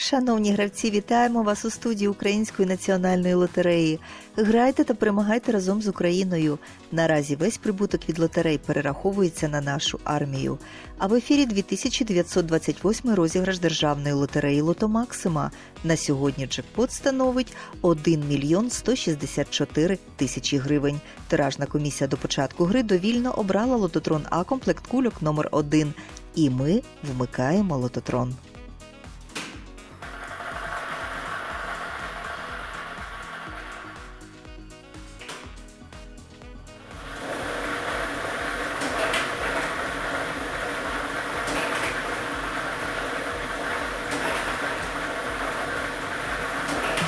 Шановні гравці, вітаємо вас у студії Української національної лотереї. Грайте та перемагайте разом з Україною. Наразі весь прибуток від лотерей перераховується на нашу армію. А в ефірі 2928 розіграш державної лотереї Лото Максима. На сьогодні джекпот становить 1 мільйон 164 тисячі гривень. Тиражна комісія до початку гри довільно обрала лототрон А комплект кульок номер 1 І ми вмикаємо лототрон.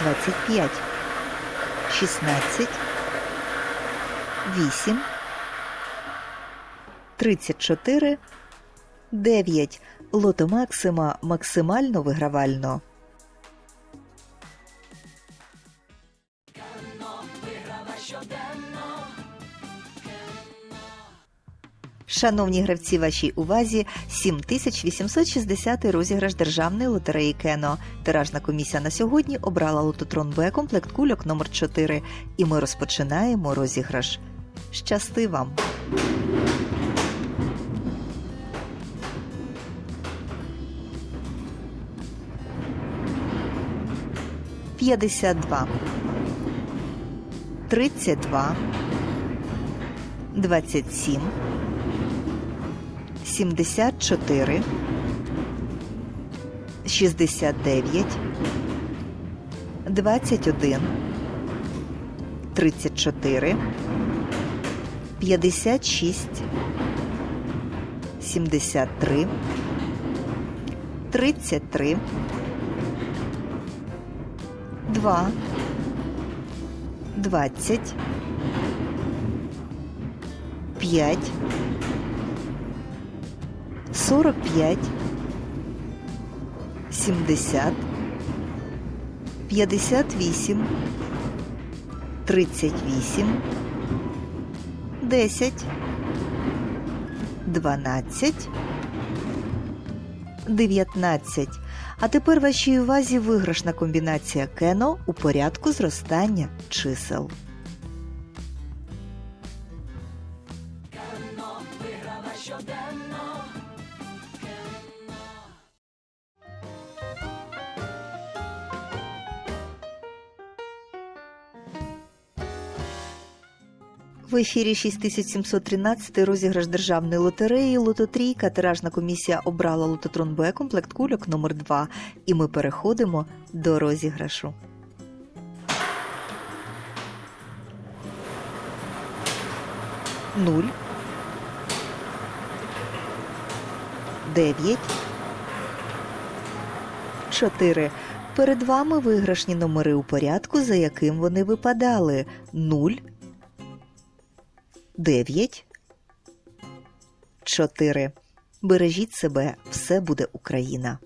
Двадцять п'ять, шістнадцять, вісім, тридцять чотири, дев'ять. Лото Максима максимально вигравально. Шановні гравці, вашій увазі 7860 розіграш державної лотереї Кено. Тиражна комісія на сьогодні обрала лототрон Б комплект кульок номер 4 І ми розпочинаємо розіграш. Щасти вам! П'ятдесят два, тридцять два, двадцять сім. 74 69 21 34 56 73 33 2 20 5 45 70 58 38 10 12 19. А тепер вашій увазі виграшна комбінація кено у порядку зростання чисел. В ефірі 6713 розіграш державної лотереї Лототрійка. Тиражна комісія обрала лототрон Б комплект кульок номер 2 І ми переходимо до розіграшу. Нуль. Дев'ять. Чотири. Перед вами виграшні номери у порядку, за яким вони випадали. Нуль. 9 4. Бережіть себе, все буде Україна.